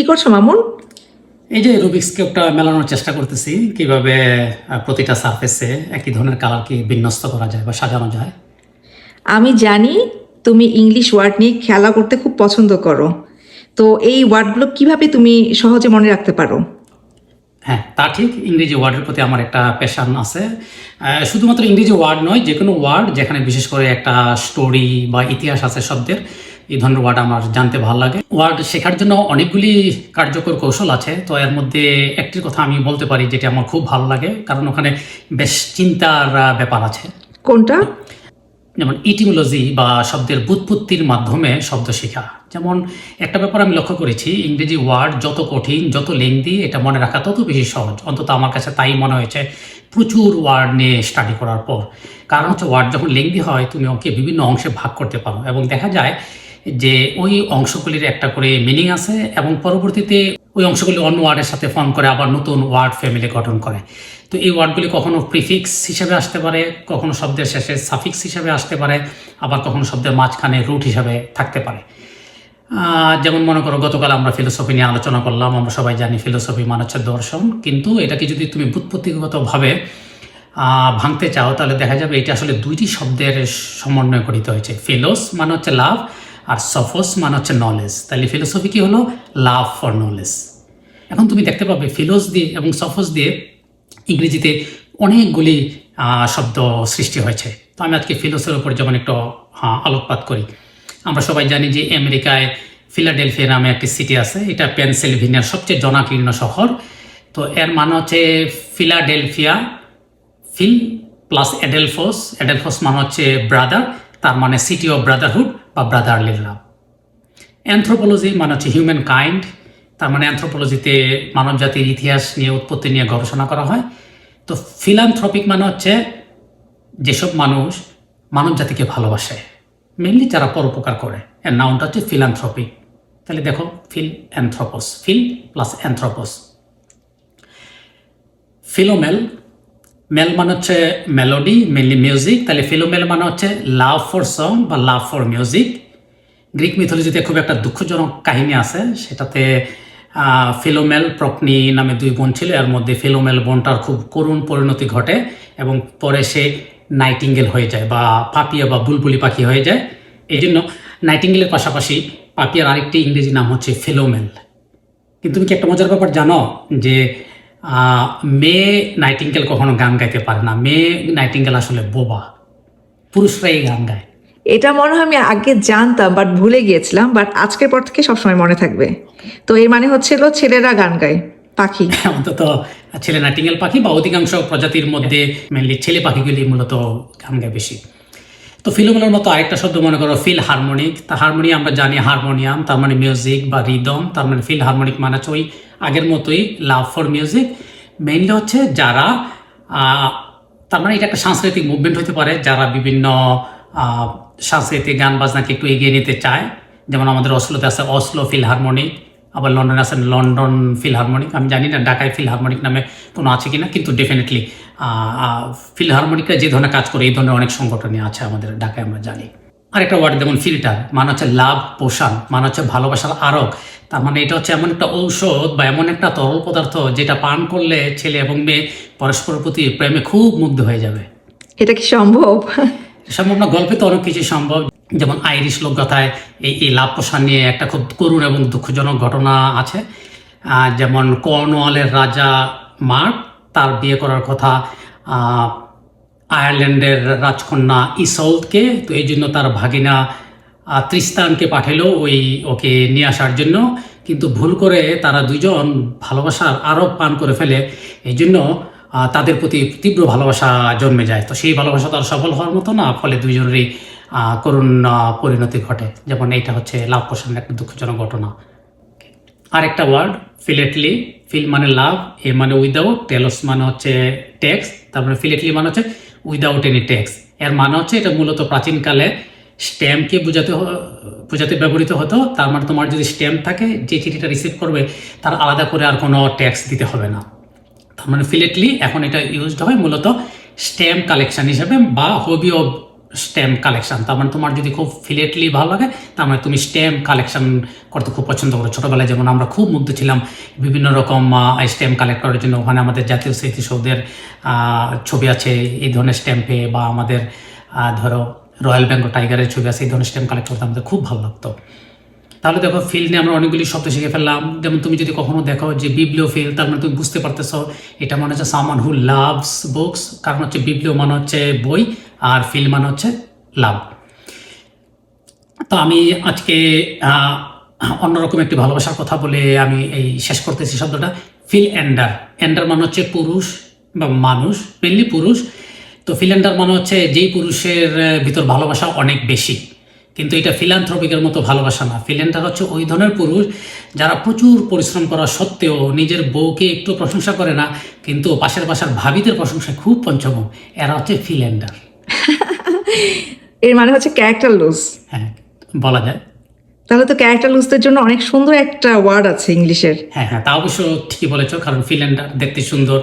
কি করছ মামুন? এই যে রুবিক্স কিউবটা মেলানোর চেষ্টা করতেছি কীভাবে প্রতিটা সারফেসে একই ধরনের কালারকে বিন্যস্ত করা যায় বা সাজানো যায়। আমি জানি তুমি ইংলিশ ওয়ার্ড নিয়ে খেলা করতে খুব পছন্দ করো। তো এই ওয়ার্ডগুলো কীভাবে তুমি সহজে মনে রাখতে পারো? হ্যাঁ তা ঠিক ইংরেজি ওয়ার্ডের প্রতি আমার একটা প্যাশন আছে। শুধুমাত্র ইংরেজি ওয়ার্ড নয় যে কোনো ওয়ার্ড যেখানে বিশেষ করে একটা স্টোরি বা ইতিহাস আছে শব্দের এই ধরনের ওয়ার্ড আমার জানতে ভালো লাগে। ওয়ার্ড শেখার জন্য অনেকগুলি কার্যকর কৌশল আছে তো এর মধ্যে একটির কথা আমি বলতে পারি যেটা আমার খুব ভালো লাগে কারণ ওখানে বেশ চিন্তার ব্যাপার আছে। কোনটা? যেমন ইটিমোলজি বা শব্দের বুৎপত্তির মাধ্যমে শব্দ শেখা। যেমন একটা ব্যাপার আমি লক্ষ্য করেছি ইংরেজি ওয়ার্ড যত কঠিন যত লেংদি এটা মনে রাখা তত বেশি সহজ। অন্তত আমার কাছে তাই মনে হয়েছে প্রচুর ওয়ার্ড নিয়ে স্টাডি করার পর। কারণ হচ্ছে ওয়ার্ড যখন লেংদি হয় তুমি ওকে বিভিন্ন অংশে ভাগ করতে পারো এবং দেখা যায় যে ওই অংশগুলির একটা করে মিনিং আছে এবং পরবর্তীতে ওই অংশগুলি অন্য ওয়ার্ডের সাথে ফর্ম করে আবার নতুন ওয়ার্ড ফ্যামিলি গঠন করে। তো এই ওয়ার্ডগুলি কখনো প্রিফিক্স হিসাবে আসতে পারে, কখনো শব্দের শেষে সাফিক্স হিসাবে আসতে পারে, আবার কখনো শব্দের মাঝখানে রুট হিসাবে থাকতে পারে। যেমন মনে করো, গতকাল আমরা ফিলোসফি নিয়ে আলোচনা করলাম, আমরা সবাই জানি ফিলোসফি মানে হচ্ছে দর্শন। কিন্তু এটাকে যদি তুমি বুৎপত্তিগতভাবে ভাঙতে চাও, তাহলে দেখা যাবে এটা আসলে দুইটি শব্দের সমন্বয় গঠিত হয়েছে। ফিলোস মানে হচ্ছে লাভ আর সফোস মানে হচ্ছে নলেজ তাহলে ফিলোসফি কি হলো? লাভ ফর নলেজ এখন তুমি দেখতে পাবে ফিলোস দিয়ে এবং সফোস দিয়ে ইংরেজিতে অনেকগুলি শব্দ সৃষ্টি হয়েছে। তো আমি আজকে ফিলোসের উপর যেমন একটু আলোকপাত করি। আমরা সবাই জানি যে আমেরিকায় ফিলাডেলফিয়া নামে একটি সিটি আছে। এটা পেনসিলভেনিয়ার সবচেয়ে জনাকীর্ণ শহর। তো এর মানে হচ্ছে Philadelphia, phil plus adelphos adelphos মানে হচ্ছে ব্রাদার তার মানে সিটি অফ ব্রাদারহুড বা ব্রাদারলি লাভ অ্যান্থ্রোপোলজি মানে হচ্ছে হিউম্যান কাইন্ড তার মানে অ্যান্থ্রোপোলজিতে মানব জাতির ইতিহাস নিয়ে, উৎপত্তি নিয়ে গবেষণা করা হয়। তো ফিলান্থ্রপিক মানে হচ্ছে যেসব মানুষ মানব জাতিকে ভালোবাসে মেনলি যারা পরোপকার করে। এর নামটা হচ্ছে ফিলান্থ্রপিক তাহলে দেখো phil anthropos phil plus anthropos philomel mel মানে হচ্ছে মেলোডি মেনলি মিউজিক তাহলে ফিলোমেল মানে হচ্ছে লাভ ফর সং বা লাভ ফর মিউজিক গ্রিক মিথোলজিতে খুব একটা দুঃখজনক কাহিনী আছে, সেটাতে ফিলোমেল প্রকনি নামে দুই বোন ছিল, এর মধ্যে ফিলোমেল বোনটার খুব করুণ পরিণতি ঘটে এবং পরে সে নাইটিঙ্গেল হয়ে যায় বা পাপিয়া বা বুলবুলি পাখি হয়ে যায়। এই জন্য নাইটিঙ্গেলের পাশাপাশি পাপিয়ার আরেকটি ইংরেজি নাম হচ্ছে ফিলোমেল কিন্তু তুমি কি একটা মজার ব্যাপার জানো? যে মেয়ে নাইটিঙ্গেল কখনো গান গাইতে পারে না। মেয়ে নাইটিঙ্গেল আসলে বোবা। পুরুষরাই গান গায়। এটা মনে হয় আমি আগে জানতাম বাট ভুলে গিয়েছিলাম বাট আজকের পর থেকে সবসময় মনে থাকবে। তো এর মানে হচ্ছিল ছেলেরা গান গায় পাখি। অন্তত ছেলে নাইটিঙ্গেল পাখি বা অধিকাংশ প্রজাতির মধ্যে মেনলি ছেলে পাখিগুলি মূলত গান গায় বেশি। তো ফিলোমেলের মতো আরেকটা শব্দ মনে করো ফিল হারমোনিক তা হারমোনিয়াম আমরা জানি হারমোনিয়াম তার মানে মিউজিক বা রিদম তার মানে ফিল হারমোনিক মানে হচ্ছে ওই আগের মতোই লাভ ফর মিউজিক মেইনলি হচ্ছে যারা তার মানে এটা একটা সাংস্কৃতিক মুভমেন্ট হতে পারে, যারা বিভিন্ন সাংস্কৃতিক গান বাজনাকে একটু এগিয়ে নিতে চায়। যেমন আমাদের অসলোতে আছে অসলো ফিল হারমোনিক আবার লন্ডনে আছে লন্ডন ফিল হারমোনিক আমি জানি না ঢাকায় ফিল হারমোনিক নামে কোনো আছে কিনা কিন্তু ডেফিনেটলি ফিল হারমোনিকরা যে ধরনের কাজ করে এই ধরনের অনেক সংগঠনই আছে আমাদের ঢাকায় আমরা জানি। আরেকটা ওয়ার্ড যেমন ফিল্টার মানে হচ্ছে লাভ পোষণ মানে হচ্ছে ভালোবাসার আরক তার মানে এটা হচ্ছে এমন একটা ঔষধ বা এমন একটা তরল পদার্থ যেটা পান করলে ছেলে এবং মেয়ে পরস্পরের প্রতি প্রেমে খুব মুগ্ধ হয়ে যাবে। এটা কি সম্ভব? সম্ভব না গল্পে তো অনেক কিছু সম্ভব। যেমন আইরিশ লোকগাথায় এই এই লাভ পোষণ নিয়ে একটা খুব করুণ এবং দুঃখজনক ঘটনা আছে। যেমন কর্নওয়ালের রাজা মার্ক, তার বিয়ে করার কথা আয়ারল্যান্ডের রাজকন্যা ইসলকে তো এই জন্য তার ভাগিনা ত্রিস্তানকে পাঠালো ওই ওকে নিয়ে আসার জন্য। কিন্তু ভুল করে তারা দুজন ভালোবাসার আরও পান করে ফেলে, এই জন্য তাদের প্রতি তীব্র ভালোবাসা জন্মে যায়। তো সেই ভালোবাসা তার সফল হওয়ার মতো না, ফলে দুজনেরই করুণ পরিণতি ঘটে। যেমন এটা হচ্ছে লাভ পোষণের একটা দুঃখজনক ঘটনা। আরেকটা ওয়ার্ড ফিলেটলি ফিল মানে লাভ, এ মানে উইদাউট টেলস মানে হচ্ছে ট্যাক্স তারপরে ফিলেটলি মানে হচ্ছে উইদাউট এনি ট্যাক্স এর মানে হচ্ছে এটা মূলত প্রাচীনকালে স্ট্যাম্পকে বোঝাতে বোঝাতে ব্যবহৃত হতো। তার মানে তোমার যদি স্ট্যাম্প থাকে, যে চিঠিটা রিসিভ করবে, তার আলাদা করে আর কোনো ট্যাক্স দিতে হবে না। তার মানে ফিলেটলি এখন এটা ইউজড হয় মূলত স্ট্যাম্প কালেকশন হিসেবে বা হবি অফ স্ট্যাম্প কালেকশন তার মানে তোমার যদি খুব ফিলেটলি ভালো লাগে, তার মানে তুমি স্ট্যাম্প কালেকশন করতে খুব পছন্দ করো। ছোটোবেলায় যেমন আমরা খুব মুগ্ধ ছিলাম বিভিন্ন রকম স্ট্যাম্প কালেক্ট করার জন্য। ওখানে আমাদের জাতীয় স্মৃতিসৌধের ছবি আছে, এই ধরনের স্ট্যাম্পে বা আমাদের ধরো রয়্যাল বেঙ্গল টাইগারের ছবি আছে, এই ধরনের স্ট্যাম্প কালেক্ট করতে আমাদের খুব ভালো লাগতো। তাহলে দেখো ফিল নিয়ে আমরা অনেকগুলি শব্দ শিখে ফেললাম। যেমন তুমি যদি কখনো দেখো যে বিবলিও ফিল তার মানে তুমি বুঝতে পারতেছো, এটা মানে হচ্ছে সামান হু লাভস বুকস কারণ হচ্ছে বিবলিও মানে হচ্ছে বই। আর ফিল মানে হচ্ছে লাভ। তো আমি আজকে অন্যরকম একটি ভালোবাসার কথা বলে আমি এই শেষ করতেছি শব্দটা। Feel endure. এন্ডার মানে হচ্ছে পুরুষ বা মানুষ মেনলি পুরুষ। তো ফিলেন্ডার মানে হচ্ছে যেই পুরুষের ভিতর ভালোবাসা অনেক বেশি। কিন্তু এটা ফিলান্থ্রপিকের মতো ভালোবাসা না। ফিলেন্ডার হচ্ছে ওই ধরনের পুরুষ যারা প্রচুর পরিশ্রম করা সত্ত্বেও নিজের বউকে একটু প্রশংসা করে না, কিন্তু পাশের বাসার ভাবিদের প্রশংসা খুব পঞ্চম এরা হচ্ছে ফিলেন্ডার এর মানে হচ্ছে ক্যারেক্টার লুজ হ্যাঁ বলা যায়। তাহলে তো ক্যারেক্টার লুজদের জন্য অনেক সুন্দর একটা ওয়ার্ড আছে ইংলিশের। হ্যাঁ হ্যাঁ তা অবশ্য ঠিকই বলেছ কারণ ফিলেন্ডার দেখতে সুন্দর।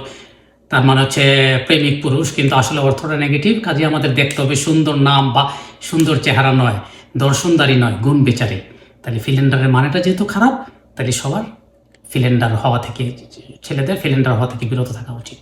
তার মানে হচ্ছে প্রেমিক পুরুষ কিন্তু আসলে অর্থটা নেগেটিভ কাজে আমাদের দেখতে হবে সুন্দর নাম বা সুন্দর চেহারা নয় দর্শনদারি নয় গুণ বিচারী। তাহলে ফিলেন্ডারের মানেটা যেহেতু খারাপ তাহলে সবার ফিলেন্ডার হওয়া থেকে ছেলেদের ফিলেন্ডার হওয়া থেকে বিরত থাকা উচিত।